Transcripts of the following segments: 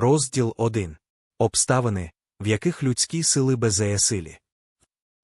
Розділ 1. Обставини, в яких людські сили беззаєсилі.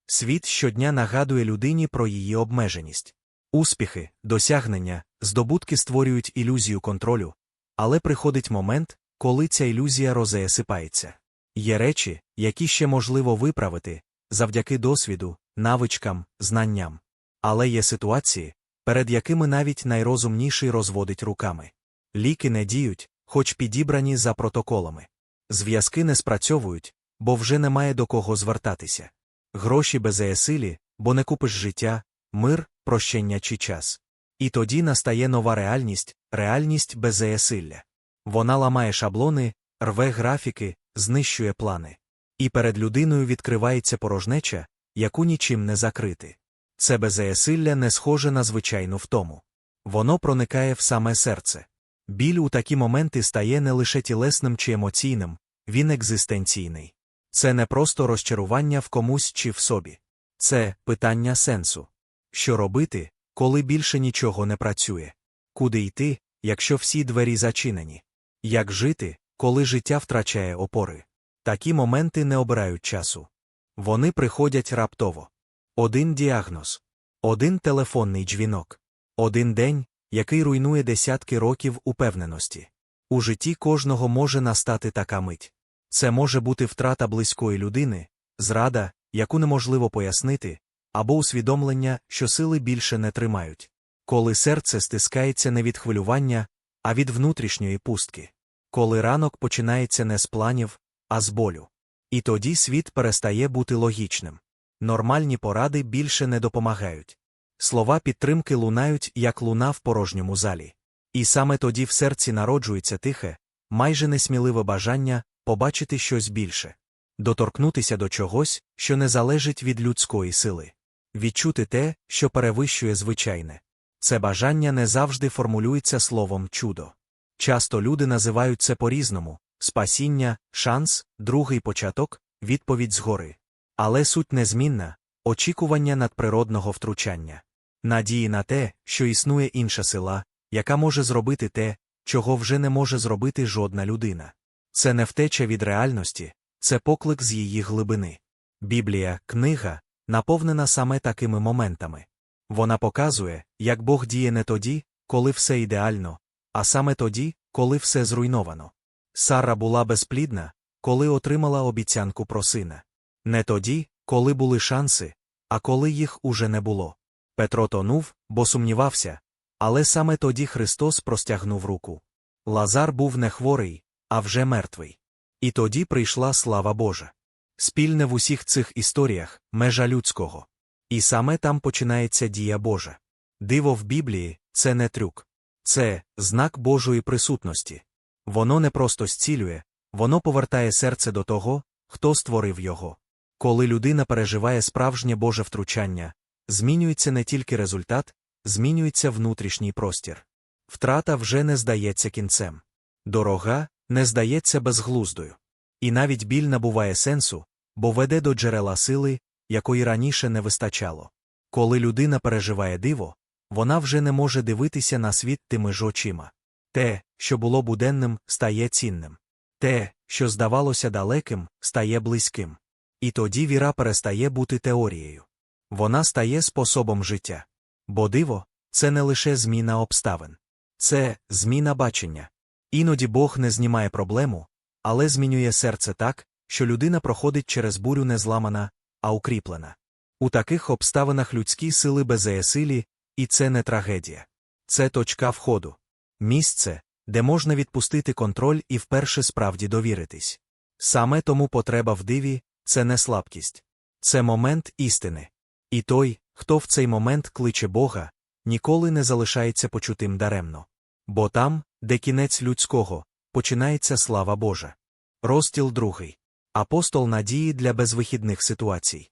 Світ щодня нагадує людині про її обмеженість. Успіхи, досягнення, здобутки створюють ілюзію контролю, але приходить момент, коли ця ілюзія розеясипається. Є речі, які ще можливо виправити завдяки досвіду, навичкам, знанням. Але є ситуації, перед якими навіть найрозумніший розводить руками. Ліки не діють, хоч підібрані за протоколами. Зв'язки не спрацьовують, бо вже немає до кого звертатися. Гроші беззаєсилі, бо не купиш життя, мир, прощення чи час. І тоді настає нова реальність, реальність беззаєсилля. Вона ламає шаблони, рве графіки, знищує плани. І перед людиною відкривається порожнеча, яку нічим не закрити. Це беззаєсилля не схоже на звичайну втому. Воно проникає в саме серце. Біль у такі моменти стає не лише тілесним чи емоційним, він екзистенційний. Це не просто розчарування в комусь чи в собі. Це питання сенсу. Що робити, коли більше нічого не працює? Куди йти, якщо всі двері зачинені? Як жити, коли життя втрачає опори? Такі моменти не обирають часу. Вони приходять раптово. Один діагноз, один телефонний дзвінок, один день, який руйнує десятки років упевненості. У житті кожного може настати така мить. Це може бути втрата близької людини, зрада, яку неможливо пояснити, або усвідомлення, що сили більше не тримають. Коли серце стискається не від хвилювання, а від внутрішньої пустки. Коли ранок починається не з планів, а з болю. І тоді світ перестає бути логічним. Нормальні поради більше не допомагають. Слова підтримки лунають, як луна в порожньому залі. І саме тоді в серці народжується тихе, майже несміливе бажання побачити щось більше, доторкнутися до чогось, що не залежить від людської сили, відчути те, що перевищує звичайне. Це бажання не завжди формулюється словом чудо. Часто люди називають це по-різному спасіння, шанс, другий початок, відповідь згори. Але суть незмінна очікування надприродного втручання, надії на те, що існує інша сила, яка може зробити те, чого вже не може зробити жодна людина. Це не втеча від реальності, це поклик з її глибини. Біблія, книга, наповнена саме такими моментами. Вона показує, як Бог діє не тоді, коли все ідеально, а саме тоді, коли все зруйновано. Сара була безплідна, коли отримала обіцянку про сина. Не тоді, коли були шанси, а коли їх уже не було. Петро тонув, бо сумнівався, але саме тоді Христос простягнув руку. Лазар був не хворий, а вже мертвий. І тоді прийшла слава Божа. Спільне в усіх цих історіях межа людського. І саме там починається дія Божа. Диво в Біблії це не трюк, це знак Божої присутності. Воно не просто зцілює, воно повертає серце до того, хто створив його. Коли людина переживає справжнє Боже втручання, змінюється не тільки результат, змінюється внутрішній простір. Втрата вже не здається кінцем. Дорога не здається безглуздою. І навіть біль набуває сенсу, бо веде до джерела сили, якої раніше не вистачало. Коли людина переживає диво, вона вже не може дивитися на світ тими ж очима. Те, що було буденним, стає цінним. Те, що здавалося далеким, стає близьким. І тоді віра перестає бути теорією. Вона стає способом життя. Бо диво це не лише зміна обставин, це зміна бачення. Іноді Бог не знімає проблему, але змінює серце так, що людина проходить через бурю не зламана, а укріплена. У таких обставинах людські сили беззаєсилі, і це не трагедія. Це точка входу. Місце, де можна відпустити контроль і вперше справді довіритись. Саме тому потреба в диві це не слабкість, це момент істини. І той, хто в цей момент кличе Бога, ніколи не залишається почутим даремно. Бо там, де кінець людського, починається слава Божа. Розділ другий. Апостол надії для безвихідних ситуацій.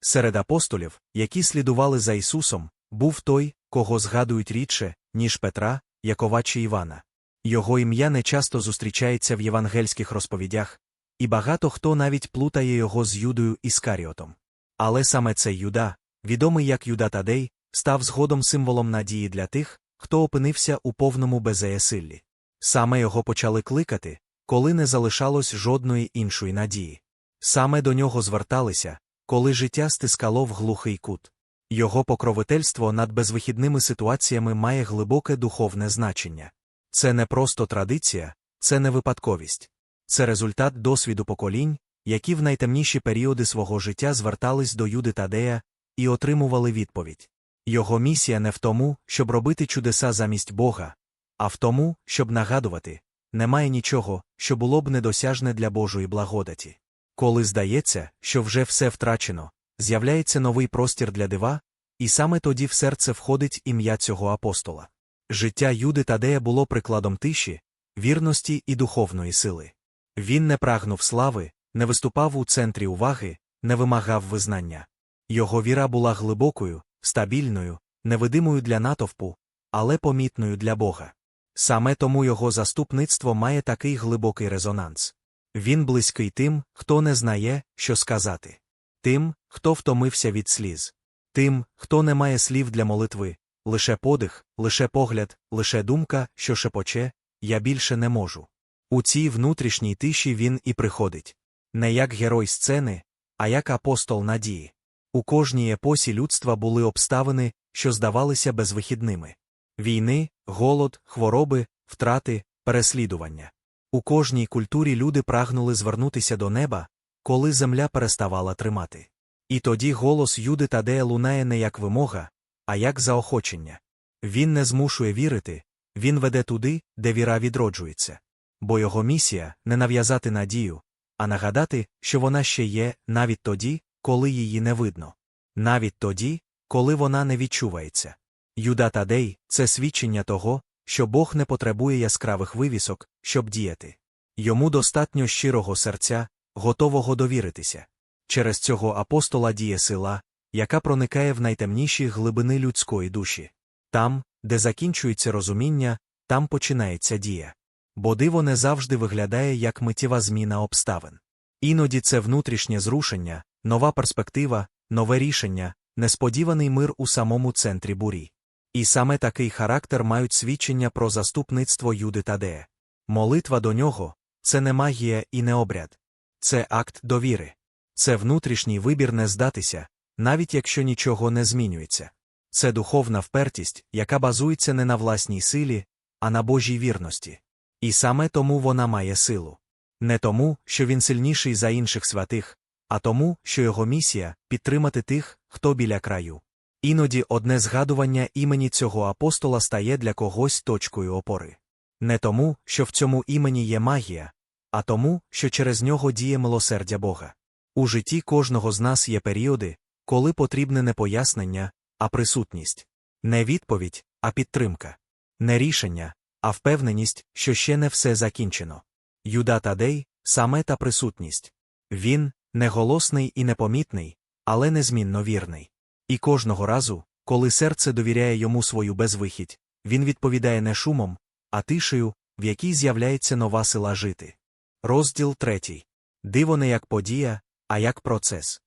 Серед апостолів, які слідували за Ісусом, був той, кого згадують рідше, ніж Петра, Якова чи Івана. Його ім'я не часто зустрічається в євангельських розповідях, і багато хто навіть плутає його з Юдою Іскаріотом. Але саме цей Юда, відомий як Юда Тадей, став згодом символом надії для тих, хто опинився у повному беззаєсиллі. Саме його почали кликати, коли не залишалось жодної іншої надії. Саме до нього зверталися, коли життя стискало в глухий кут. Його покровительство над безвихідними ситуаціями має глибоке духовне значення. Це не просто традиція, це не випадковість. Це результат досвіду поколінь, які в найтемніші періоди свого життя звертались до Юди Тадея і отримували відповідь. Його місія не в тому, щоб робити чудеса замість Бога, а в тому, щоб нагадувати немає нічого, що було б недосяжне для Божої благодаті. Коли здається, що вже все втрачено, з'являється новий простір для дива, і саме тоді в серце входить ім'я цього апостола. Життя Юди Тадея було прикладом тиші, вірності і духовної сили. Він не прагнув слави, не виступав у центрі уваги, не вимагав визнання. Його віра була глибокою, стабільною, невидимою для натовпу, але помітною для Бога. Саме тому його заступництво має такий глибокий резонанс. Він близький тим, хто не знає, що сказати, тим, хто втомився від сліз, тим, хто не має слів для молитви, лише подих, лише погляд, лише думка, що шепоче, я більше не можу. У цій внутрішній тиші він і приходить не як герой сцени, а як апостол надії. У кожній епосі людства були обставини, що здавалися безвихідними війни, голод, хвороби, втрати, переслідування. У кожній культурі люди прагнули звернутися до неба, коли земля переставала тримати. І тоді голос Юди Тадея лунає не як вимога, а як заохочення. Він не змушує вірити, він веде туди, де віра відроджується. Бо його місія не нав'язати надію, а нагадати, що вона ще є навіть тоді, коли її не видно. Навіть тоді, коли вона не відчувається. Юда Тадей це свідчення того, що Бог не потребує яскравих вивісок, щоб діяти. Йому достатньо щирого серця, готового довіритися. Через цього апостола діє сила, яка проникає в найтемніші глибини людської душі. Там, де закінчується розуміння, там починається дія. Бо диво не завжди виглядає як миттєва зміна обставин. Іноді це внутрішнє зрушення, нова перспектива, нове рішення, несподіваний мир у самому центрі бурі. І саме такий характер мають свідчення про заступництво Юди Тадея. Молитва до нього це не магія і не обряд. Це акт довіри. Це внутрішній вибір не здатися, навіть якщо нічого не змінюється. Це духовна впертість, яка базується не на власній силі, а на Божій вірності. І саме тому вона має силу. Не тому, що він сильніший за інших святих, а тому, що його місія підтримати тих, хто біля краю. Іноді одне згадування імені цього апостола стає для когось точкою опори. Не тому, що в цьому імені є магія, а тому, що через нього діє милосердя Бога. У житті кожного з нас є періоди, коли потрібне не пояснення, а присутність, не відповідь, а підтримка, не рішення, а впевненість, що ще не все закінчено. Юда Тадей саме та присутність. Він неголосний і непомітний, але незмінно вірний. І кожного разу, коли серце довіряє йому свою безвихідь, він відповідає не шумом, а тишею, в якій з'являється нова сила жити. Розділ третій. Диво не як подія, а як процес.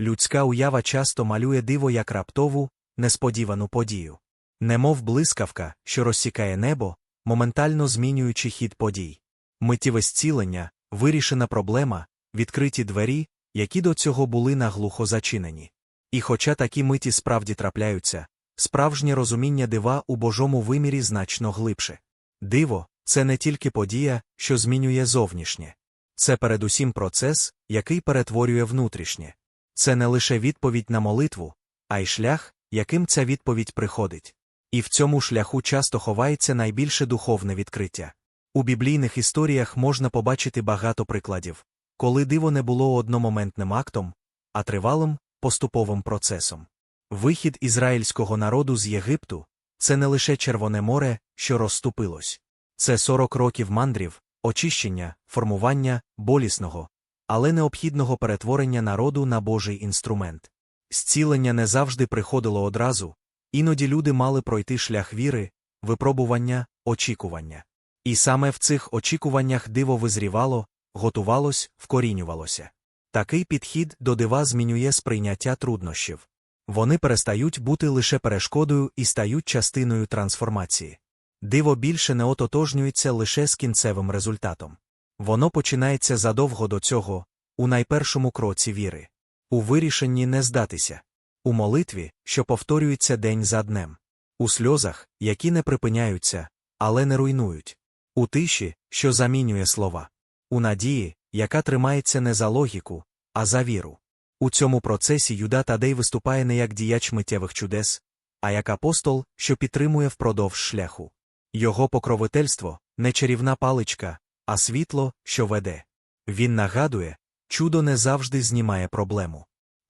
Людська уява часто малює диво як раптову, несподівану подію. Немов блискавка, що розсікає небо, моментально змінюючи хід подій. Миттєве зцілення, вирішена проблема, відкриті двері, які до цього були наглухо зачинені. І хоча такі миті справді трапляються, справжнє розуміння дива у Божому вимірі значно глибше. Диво це не тільки подія, що змінює зовнішнє. Це передусім процес, який перетворює внутрішнє. Це не лише відповідь на молитву, а й шлях, яким ця відповідь приходить. І в цьому шляху часто ховається найбільше духовне відкриття. У біблійних історіях можна побачити багато прикладів, коли диво не було одномоментним актом, а тривалим, поступовим процесом. Вихід ізраїльського народу з Єгипту це не лише Червоне море, що розступилось. Це 40 років мандрів, очищення, формування, болісного, але необхідного перетворення народу на Божий інструмент. Зцілення не завжди приходило одразу, іноді люди мали пройти шлях віри, випробування, очікування. І саме в цих очікуваннях диво визрівало, готувалось, вкорінювалося. Такий підхід до дива змінює сприйняття труднощів. Вони перестають бути лише перешкодою і стають частиною трансформації. Диво більше не ототожнюється лише з кінцевим результатом. Воно починається задовго до цього, у найпершому кроці віри, у вирішенні не здатися, у молитві, що повторюється день за днем, у сльозах, які не припиняються, але не руйнують, у тиші, що замінює слова, у надії, яка тримається не за логіку, а за віру. У цьому процесі Юда Тадей виступає не як діяч миттєвих чудес, а як апостол, що підтримує впродовж шляху. Його покровительство не чарівна паличка, а світло, що веде. Він нагадує, чудо не завжди знімає проблему.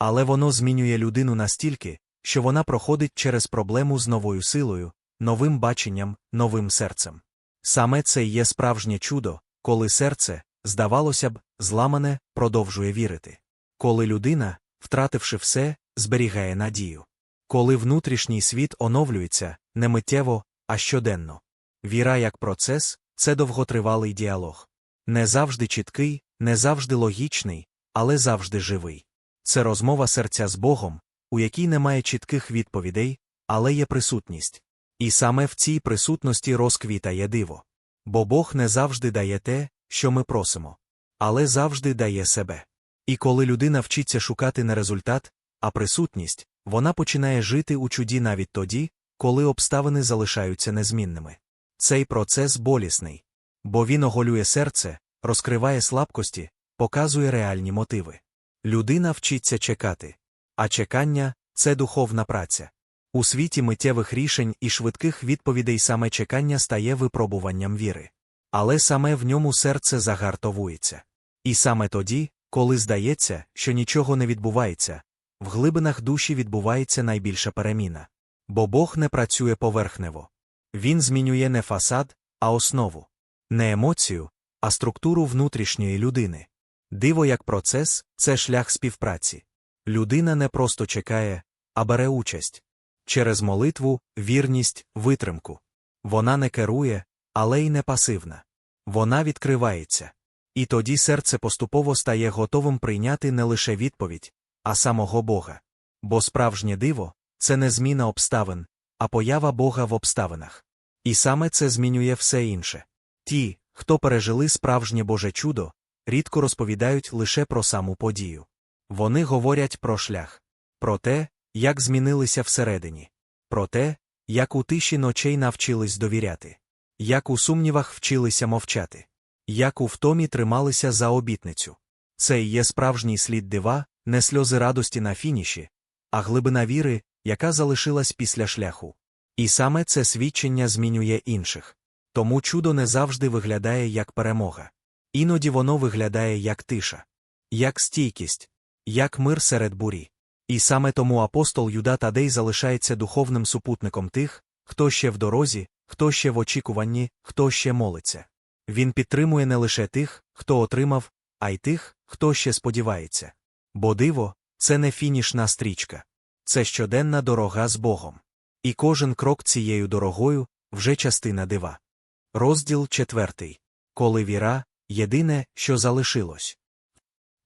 Але воно змінює людину настільки, що вона проходить через проблему з новою силою, новим баченням, новим серцем. Саме це є справжнє чудо, коли серце, здавалося б, зламане, продовжує вірити. Коли людина, втративши все, зберігає надію. Коли внутрішній світ оновлюється не миттєво, а щоденно. Віра як процес це довготривалий діалог. Не завжди чіткий, не завжди логічний, але завжди живий. Це розмова серця з Богом, у якій немає чітких відповідей, але є присутність. І саме в цій присутності розквітає диво. Бо Бог не завжди дає те, що ми просимо, але завжди дає себе. І коли людина вчиться шукати не результат, а присутність, вона починає жити у чуді навіть тоді, коли обставини залишаються незмінними. Цей процес болісний, бо він оголює серце, розкриває слабкості, показує реальні мотиви. Людина вчиться чекати, а чекання це духовна праця. У світі миттєвих рішень і швидких відповідей саме чекання стає випробуванням віри. Але саме в ньому серце загартовується. І саме тоді, коли здається, що нічого не відбувається, в глибинах душі відбувається найбільша переміна. Бо Бог не працює поверхнево. Він змінює не фасад, а основу, не емоцію, а структуру внутрішньої людини. Диво як процес це шлях співпраці. Людина не просто чекає, а бере участь через молитву, вірність, витримку. Вона не керує, але й не пасивна. Вона відкривається. І тоді серце поступово стає готовим прийняти не лише відповідь, а самого Бога. Бо справжнє диво це не зміна обставин, а поява Бога в обставинах. І саме це змінює все інше. Ті, хто пережили справжнє Боже чудо, рідко розповідають лише про саму подію. Вони говорять про шлях, про те, як змінилися всередині, про те, як у тиші ночей навчились довіряти, як у сумнівах вчилися мовчати, як у втомі трималися за обітницю. Це і є справжній слід дива, не сльози радості на фініші, а глибина віри, яка залишилась після шляху. І саме це свідчення змінює інших. Тому чудо не завжди виглядає як перемога. Іноді воно виглядає як тиша, як стійкість, як мир серед бурі. І саме тому апостол Юда Тадей залишається духовним супутником тих, хто ще в дорозі, хто ще в очікуванні, хто ще молиться. Він підтримує не лише тих, хто отримав, а й тих, хто ще сподівається. Бо диво це не фінішна стрічка, це щоденна дорога з Богом. І кожен крок цією дорогою вже частина дива. Розділ четвертий. Коли віра єдине, що залишилось.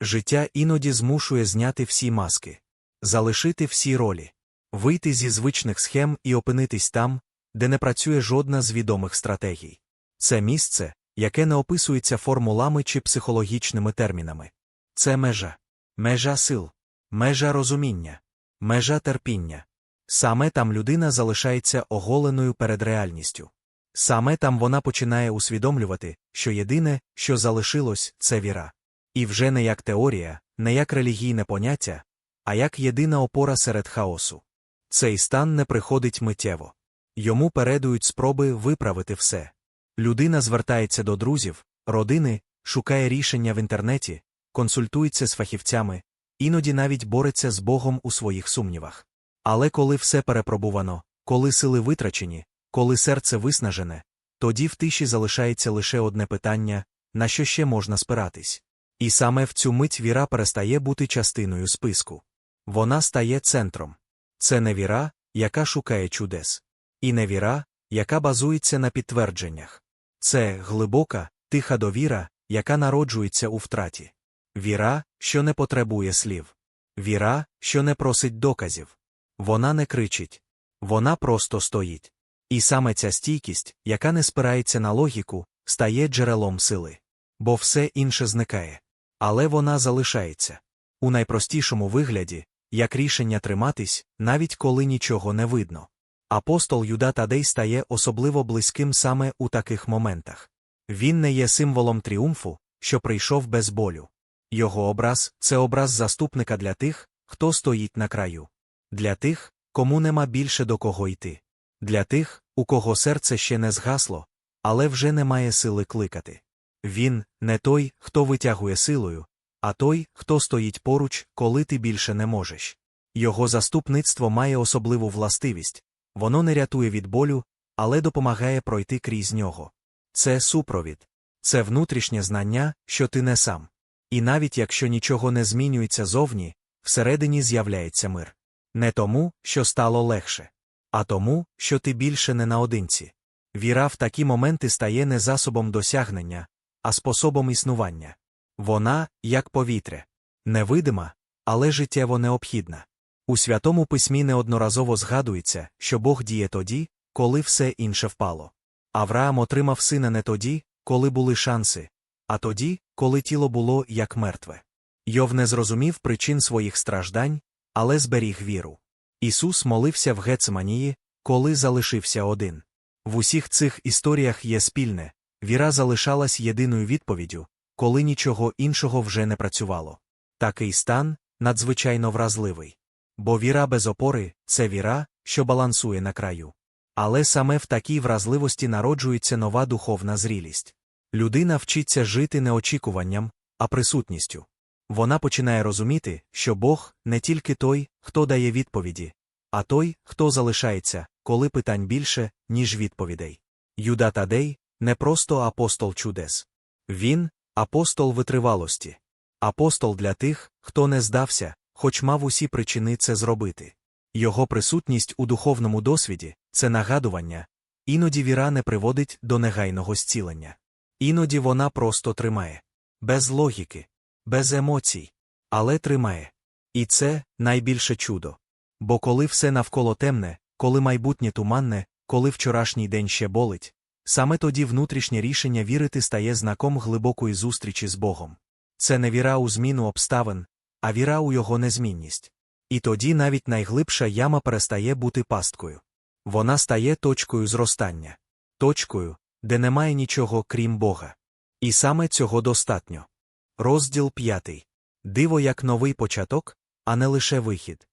Життя іноді змушує зняти всі маски, залишити всі ролі, вийти зі звичних схем і опинитись там, де не працює жодна з відомих стратегій. Це місце, яке не описується формулами чи психологічними термінами. Це межа, межа сил, межа розуміння, межа терпіння. Саме там людина залишається оголеною перед реальністю. Саме там вона починає усвідомлювати, що єдине, що залишилось, це віра. І вже не як теорія, не як релігійне поняття, а як єдина опора серед хаосу. Цей стан не приходить миттєво. Йому передують спроби виправити все. Людина звертається до друзів, родини, шукає рішення в інтернеті, консультується з фахівцями, іноді навіть бореться з Богом у своїх сумнівах. Але коли все перепробувано, коли сили витрачені, коли серце виснажене, тоді в тиші залишається лише одне питання, на що ще можна спиратись. І саме в цю мить віра перестає бути частиною списку. Вона стає центром. Це не віра, яка шукає чудес. І не віра, яка базується на підтвердженнях. Це глибока, тиха довіра, яка народжується у втраті. Віра, що не потребує слів. Віра, що не просить доказів. Вона не кричить. Вона просто стоїть. І саме ця стійкість, яка не спирається на логіку, стає джерелом сили. бо все інше зникає. Але вона залишається у найпростішому вигляді, як рішення триматись, навіть коли нічого не видно. Апостол Юда Тадей стає особливо близьким саме у таких моментах. Він не є символом тріумфу, що прийшов без болю. Його образ це образ заступника для тих, хто стоїть на краю, для тих, кому нема більше до кого йти, для тих, у кого серце ще не згасло, але вже немає сили кликати. Він не той, хто витягує силою, а той, хто стоїть поруч, коли ти більше не можеш. Його заступництво має особливу властивість воно не рятує від болю, але допомагає пройти крізь нього. Це супровід, це внутрішнє знання, що ти не сам. І навіть якщо нічого не змінюється зовні, всередині з'являється мир. Не тому, що стало легше, а тому, що ти більше не наодинці. Віра в такі моменти стає не засобом досягнення, а способом існування. Вона, як повітря, невидима, але життєво необхідна. У святому письмі неодноразово згадується, що Бог діє тоді, коли все інше впало. Авраам отримав сина не тоді, коли були шанси, а тоді, коли тіло було як мертве. Йов не зрозумів причин своїх страждань, але зберіг віру. Ісус молився в Гецманії, коли залишився один. В усіх цих історіях є спільне віра залишалась єдиною відповіддю, коли нічого іншого вже не працювало. Такий стан надзвичайно вразливий. Бо віра без опори це віра, що балансує на краю. Але саме в такій вразливості народжується нова духовна зрілість. Людина вчиться жити не очікуванням, а присутністю. Вона починає розуміти, що Бог не тільки той, хто дає відповіді, а той, хто залишається, коли питань більше, ніж відповідей. Юда Тадей не просто апостол чудес. Він апостол витривалості, апостол для тих, хто не здався, хоч мав усі причини це зробити. Його присутність у духовному досвіді це нагадування, іноді віра не приводить до негайного зцілення. Іноді вона просто тримає. Без логіки, без емоцій, але тримає. І це найбільше чудо. Бо коли все навколо темне, коли майбутнє туманне, коли вчорашній день ще болить, саме тоді внутрішнє рішення вірити стає знаком глибокої зустрічі з Богом. Це не віра у зміну обставин, а віра у його незмінність. І тоді навіть найглибша яма перестає бути пасткою. Вона стає точкою зростання, точкою, де немає нічого крім Бога. І саме цього достатньо. Розділ п'ятий. Диво як новий початок, а не лише вихід.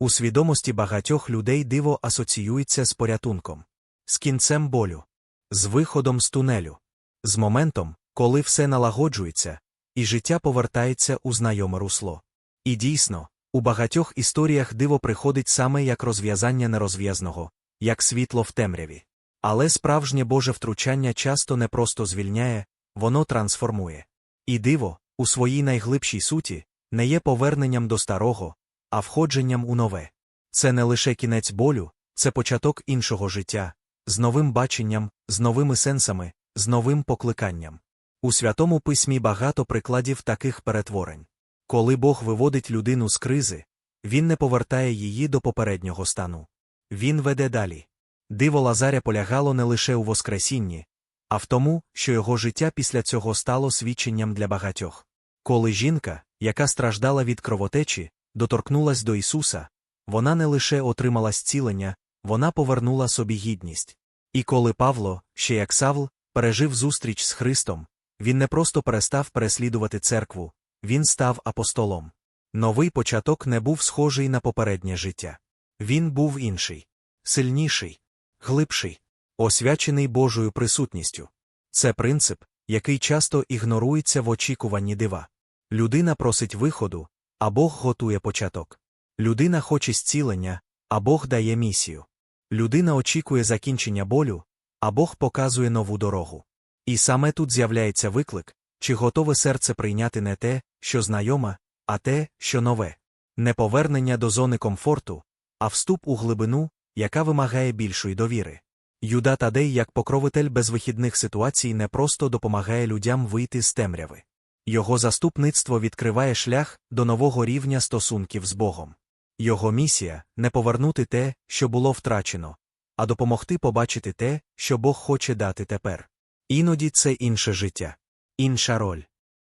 У свідомості багатьох людей диво асоціюється з порятунком, з кінцем болю, з виходом з тунелю, з моментом, коли все налагоджується, і життя повертається у знайоме русло. І дійсно, у багатьох історіях диво приходить саме як розв'язання нерозв'язного, як світло в темряві. Але справжнє Боже втручання часто не просто звільняє, воно трансформує. І диво, у своїй найглибшій суті, не є поверненням до старого, а входженням у нове. Це не лише кінець болю, це початок іншого життя, з новим баченням, з новими сенсами, з новим покликанням. У святому письмі багато прикладів таких перетворень. Коли Бог виводить людину з кризи, Він не повертає її до попереднього стану. Він веде далі. Диво Лазаря полягало не лише у Воскресінні, а в тому, що його життя після цього стало свідченням для багатьох. Коли жінка, яка страждала від кровотечі, доторкнулась до Ісуса, вона не лише отримала зцілення, вона повернула собі гідність. І коли Павло, ще як Савл, пережив зустріч з Христом, він не просто перестав переслідувати церкву, він став апостолом. Новий початок не був схожий на попереднє життя. Він був інший, сильніший, глибший, освячений Божою присутністю. Це принцип, який часто ігнорується в очікуванні дива. Людина просить виходу, а Бог готує початок. Людина хоче зцілення, а Бог дає місію. Людина очікує закінчення болю, а Бог показує нову дорогу. І саме тут з'являється виклик, чи готове серце прийняти не те, що знайоме, а те, що нове, не повернення до зони комфорту, а вступ у глибину, яка вимагає більшої довіри. Юда Тадей, як покровитель безвихідних ситуацій, не просто допомагає людям вийти з темряви. Його заступництво відкриває шлях до нового рівня стосунків з Богом. Його місія не повернути те, що було втрачено, а допомогти побачити те, що Бог хоче дати тепер. Іноді це інше життя. інша роль,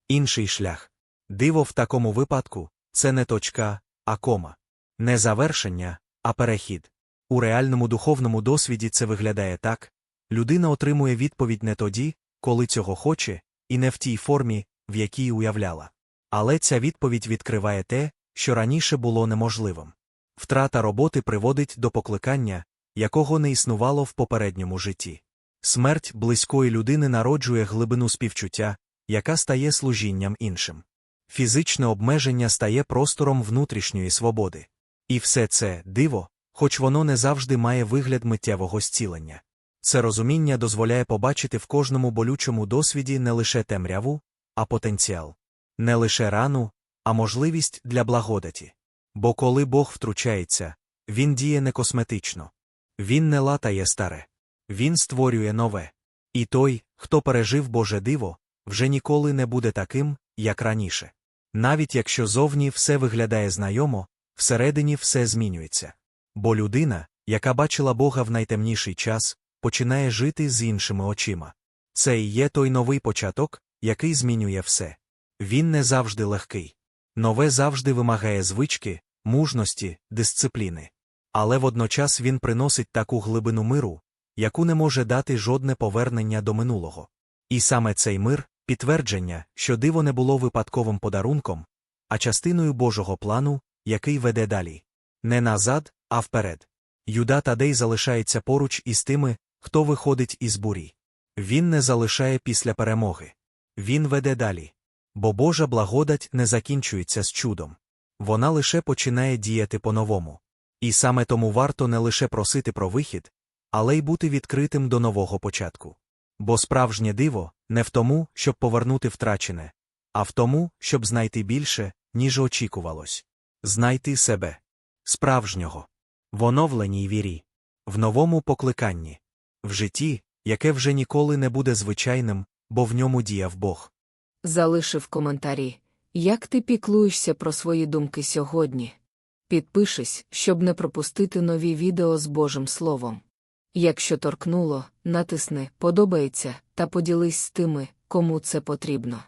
інший шлях. Диво в такому випадку це не точка, а кома. Не завершення, а перехід. У реальному духовному досвіді це виглядає так людина отримує відповідь не тоді, коли цього хоче, і не в тій формі, в якій уявляла. Але ця відповідь відкриває те, що раніше було неможливим. Втрата роботи приводить до покликання, якого не існувало в попередньому житті. Смерть близької людини народжує глибину співчуття, яка стає служінням іншим. Фізичне обмеження стає простором внутрішньої свободи. І все це диво, хоч воно не завжди має вигляд миттєвого зцілення. Це розуміння дозволяє побачити в кожному болючому досвіді не лише темряву, а потенціал, не лише рану, а можливість для благодаті. Бо коли Бог втручається, він діє не косметично. Він не латає старе, він створює нове. І той, хто пережив Боже диво, вже ніколи не буде таким, як раніше. Навіть якщо зовні все виглядає знайомо, всередині все змінюється. Бо людина, яка бачила Бога в найтемніший час, починає жити з іншими очима. Це і є той новий початок, який змінює все. Він не завжди легкий. Нове завжди вимагає звички, мужності, дисципліни. Але водночас він приносить таку глибину миру, яку не може дати жодне повернення до минулого. І саме цей мир підтвердження, що диво не було випадковим подарунком, а частиною Божого плану, який веде далі. Не назад, а вперед. Юда Тадей залишається поруч із тими, хто виходить із бурі. Він не залишає після перемоги. Він веде далі. Бо Божа благодать не закінчується з чудом. Вона лише починає діяти по-новому. І саме тому варто не лише просити про вихід, але й бути відкритим до нового початку. Бо справжнє диво не в тому, щоб повернути втрачене, а в тому, щоб знайти більше, ніж очікувалось. Знайти себе. Справжнього. В оновленій вірі. В новому покликанні. В житті, яке вже ніколи не буде звичайним, бо в ньому діяв Бог. Залишив коментарі, як ти піклуєшся про свої думки сьогодні. Підпишись, щоб не пропустити нові відео з Божим Словом. Якщо торкнуло, натисни Подобається та поділись з тими, кому це потрібно.